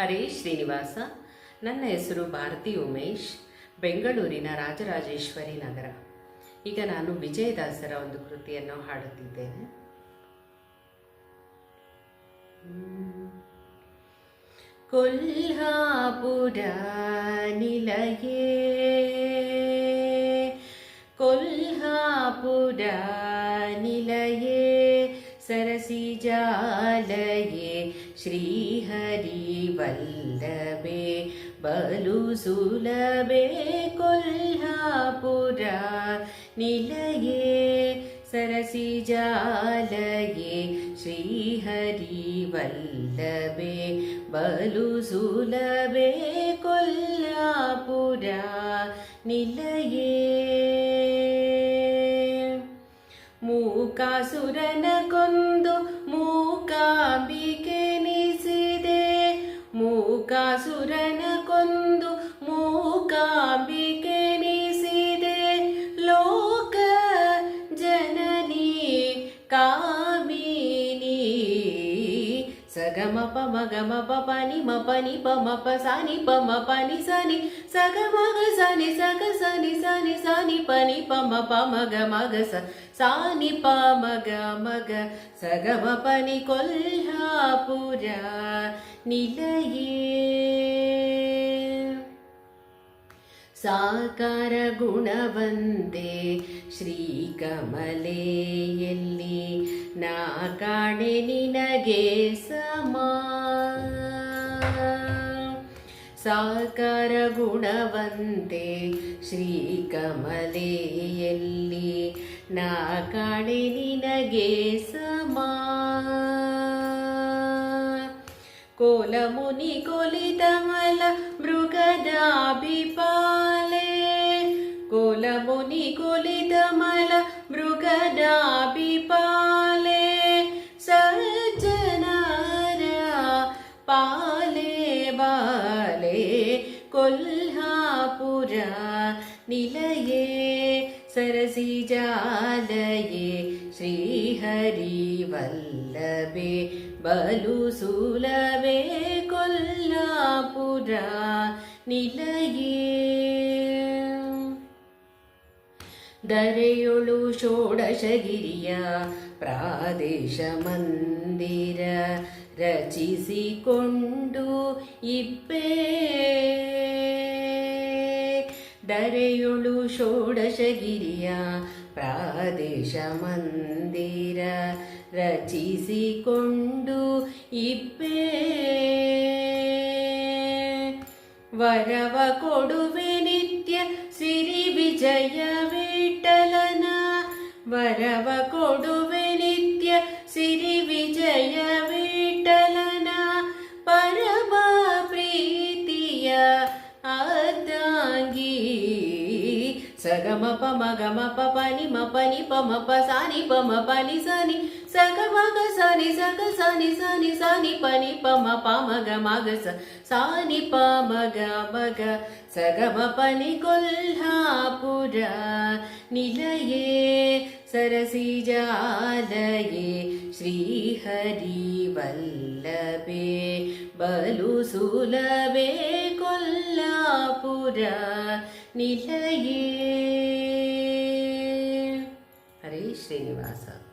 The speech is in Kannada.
ಹರೇ ಶ್ರೀನಿವಾಸ. ನನ್ನ ಹೆಸರು ಭಾರತಿ ಉಮೇಶ್, ಬೆಂಗಳೂರಿನ ರಾಜರಾಜೇಶ್ವರಿ ನಗರ. ಈಗ ನಾನು ವಿಜಯದಾಸರ ಒಂದು ಕೃತಿಯನ್ನು ಹಾಡುತ್ತಿದ್ದೇನೆ. ಕೊಲ್ಹಾಪುರ ನಿಲಯೇ ಕೊಲ್ಹಾಪುರ ನಿಲಯೇ, ಸರಸಿ ಜಾಲಯೇ श्रीहरिवल्लभे बलु सुलभे कोल्हापुरा निलये सरसिजालये श्रीहरिवल्लभे बलु सुलभे कोल्हापुरा निलये ಮೂಕಾಸುರನ ಕೊಂದು ಮೂಕಾಂಬಿಕೆನಿಸಿದೆ ಮೂಕಾಸುರನ ಸಗಮ ಪ ಮಗಮ ಪ ಪನಿ ಮ ಪನಿ ಪ ಮ ಪ ಸಾನಿ ಪ ಮ ಪನಿ ಸನಿ ಸಗ ಮಗ ಸನಿ ಸಗ ಸನಿ ಸನಿ ಸನಿ ಪನಿ ಪ ಮ ಪ ಮಗ ಮಗ ಸ ಸಾನಿ ಪ ಮಗ ಮಗ ಸಗಮ ಪನಿ ಕೊಲ್ಹಾಪುರ ನಿಲಯೇ ಸಾಕಾರ ಗುಣವಂದೇ ಶ್ರೀಕಮಲೆಯಲ್ಲಿ ನಾ ಕಾಣೆ ನಿನಗೆ ಸಮ ಸಾಕಾರ ಗುಣವಂತೆ ಶ್ರೀಕಮಲೆಯಲ್ಲಿ ನಾ ಕಾಣೆ ನಿನಗೆ ಸಮ. ಕೋಲಮುನಿ ಕೊಲಿತಮಲ ಮೃಗದಾಭಿಪಾಲೆ கொல்ஹாபுரா நிலையே சரசிஜாலயே ஸ்ரீஹரி வல்லபே பலு சுலவே கொல்லாபுரா நிலையே. ದರೆಯೊಳು ಷೋಡಶಗಿರಿಯ ಪ್ರಾದೇಶ ಮಂದಿರ ರಚಿಸಿಕೊಂಡು ಇಪ್ಪೇ ದರೆಯೊಳು ಷೋಡಶಗಿರಿಯ ಪ್ರಾದೇಶ ಮಂದಿರ ರಚಿಸಿಕೊಂಡು ವರವ ಕೊಡುವೆ ನಿತ್ಯ ಸಿರಿ ವಿಜಯ ವಿಠಲನ ವರವ ಕೊಡುವೆ ನಿತ್ಯ సగమ పమ గమ పని మ పని పమ ప సాని పమ పని సని సగమగ సని సగ సని సని సని పని పమ పమ గమగ స సాని పమ గమగ సగమ పని కొల్హాపుర నిలయే सरसिजालये श्रीहरिवल्लभे बलु सुलभे நிலையே ஹரே ஸ்ரீனிவாசா